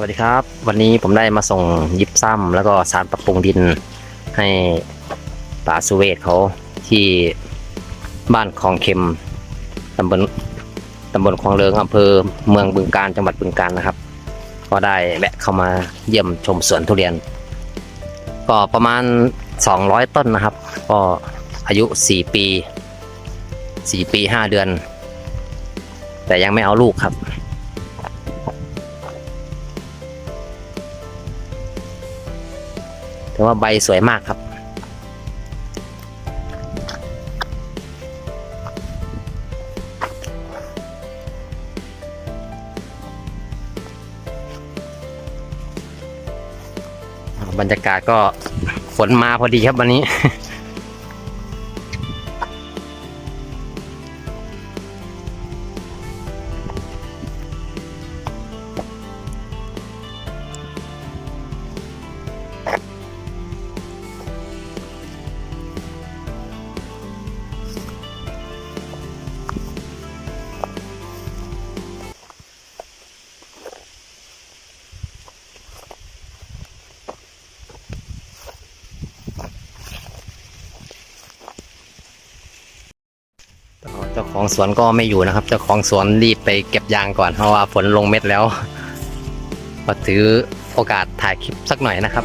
สวัสดีครับ วันนี้ผมได้มาส่งยิบซ้ำแล้วก็สารปรับปรุงดินให้ป่าสุเวทเขาที่บ้านคลองเข็มตำบลตำบลคลองเลิงอำเภอเมืองบึงการจังหวัดบึงการนะครับ ก็ได้แวะเข้ามาเยี่ยมชมสวนทุเรียน ก็ประมาณ 200 ต้นนะครับ ก็อายุ 4 ปี 4 ปี 5 เดือน แต่ยังไม่เอาลูกครับ ถือว่าใบสวยมากครับบรรยากาศก็ฝนมาพอดีครับวันนี้ จ้าของสวนก็ไม่อยู่นะครับ เจ้าของสวนรีบไปเก็บยางก่อนเพราะว่าฝนลงเม็ดแล้วก็ถือโอกาสถ่ายคลิปสักหน่อยนะครับ